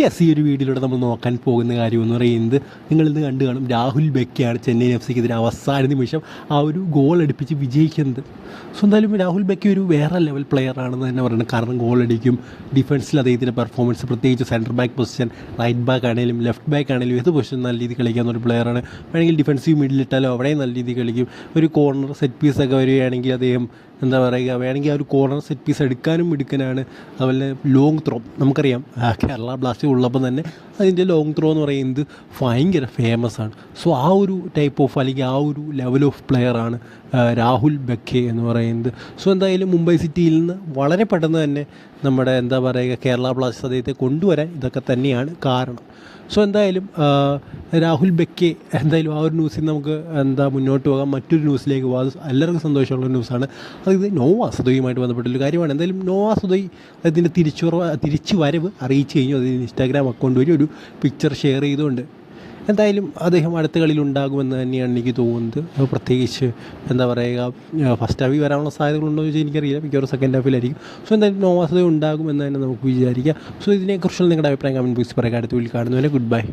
Yes ഈ ഒരു വീഡിയോയിലൂടെ നമ്മൾ നോക്കാൻ പോകുന്ന കാര്യം എന്ന് പറയുന്നത് നിങ്ങളിന്ന് കണ്ടു കാണും രാഹുൽ ബെക്കയാണ് ചെന്നൈയിൻ എഫ് സിക്ക് ഇതിന് അവസാന നിമിഷം ആ ഒരു ഗോൾ അടിപ്പിച്ച് വിജയിക്കുന്നത്. സോ എന്തായാലും രാഹുൽ ബെക്ക ഒരു വേറെ ലെവൽ പ്ലെയർ ആണെന്ന് തന്നെ പറയുന്നത് കാരണം ഗോൾ അടിക്കും ഡിഫൻസിൽ അദ്ദേഹത്തിന്റെ പെർഫോമൻസ് പ്രത്യേകിച്ച് centre back position right back ആണെങ്കിലും ലെഫ്റ്റ് ബാക്ക് ആണെങ്കിലും ഏത് പൊസിഷൻ നല്ല രീതിയിൽ കളിക്കാവുന്ന ഒരു പ്ലെയറാണ് വേണമെങ്കിൽ ഡിഫൻസീവ് മിഡിലിട്ടാലോ അവിടെയും നല്ല രീതിയിൽ കളിക്കും. ഒരു കോർണർ സെറ്റ് പീസൊക്കെ വരികയാണെങ്കിൽ അദ്ദേഹം എന്താ പറയുക വേണമെങ്കിൽ ആ ഒരു കോർണർ സെറ്റ് പീസ് എടുക്കാനും എടുക്കാനാണ് അതുപോലെ ലോങ് ത്രോ നമുക്കറിയാം കേരള ബ്ലാസ്റ്റ് ഉള്ളപ്പോൾ തന്നെ അതിന്റെ ലോങ് ത്രോ എന്ന് പറയുന്നത് ഭയങ്കര ഫേമസ് ആണ്. സോ ആ ഒരു ടൈപ്പ് ഓഫ് അല്ലെങ്കിൽ ആ ഒരു ലെവൽ ഓഫ് പ്ലെയറാണ് രാഹുൽ ബക്കെ എന്ന് പറയുന്നത്. സോ എന്തായാലും മുംബൈ സിറ്റിയിൽ നിന്ന് വളരെ പെട്ടെന്ന് തന്നെ നമ്മുടെ എന്താ പറയുക കേരള ബ്ലാസ്റ്റേഴ്സ് അദ്ദേഹത്തെ കൊണ്ടുവരാൻ ഇതൊക്കെ തന്നെയാണ് കാരണം. സോ എന്തായാലും രാഹുൽ ബെക്കെ എന്തായാലും ആ ഒരു ന്യൂസിൽ നമുക്ക് എന്താ മുന്നോട്ട് പോകാം. മറ്റൊരു ന്യൂസിലേക്ക് പോകാം. എല്ലാവർക്കും സന്തോഷമുള്ള ന്യൂസാണ് അത് ഇത് നോവ സുധയുമായിട്ട് ബന്ധപ്പെട്ടൊരു കാര്യമാണ്. എന്തായാലും നോവ സുധയ് അതിന്റെ തിരിച്ചുവരവ് തിരിച്ചു വരവ് അറിയിച്ചു കഴിഞ്ഞു. അത് ഇൻസ്റ്റാഗ്രാം അക്കൗണ്ട് വഴി ഒരു പിക്ചർ ഷെയർ ചെയ്തുകൊണ്ട്. എന്തായാലും അദ്ദേഹം അടുത്ത കളിയിൽ ഉണ്ടാകുമെന്ന് തന്നെയാണ് എനിക്ക് തോന്നുന്നത്. പ്രത്യേകിച്ച് എന്താ പറയുക ഫസ്റ്റ് ഹാഫിൽ വരാനുള്ള സാധ്യതകളുണ്ടോ എന്ന് ചോദിച്ചാൽ എനിക്കറിയില്ല. മിക്കവാറും സെക്കൻഡ് ഹാഫിലായിരിക്കും സോ എന്തായാലും നോവാസത ഉണ്ടാകുമെന്ന് തന്നെ നമുക്ക് വിചാരിക്കാം. സോ ഇതിനെക്കുറിച്ചുള്ള നിങ്ങളുടെ അഭിപ്രായം കമന്റ് ബോക്സിൽ പറയാം. അടുത്ത വീട്ടിൽ കാണുന്നവരെ ഗുഡ് ബൈ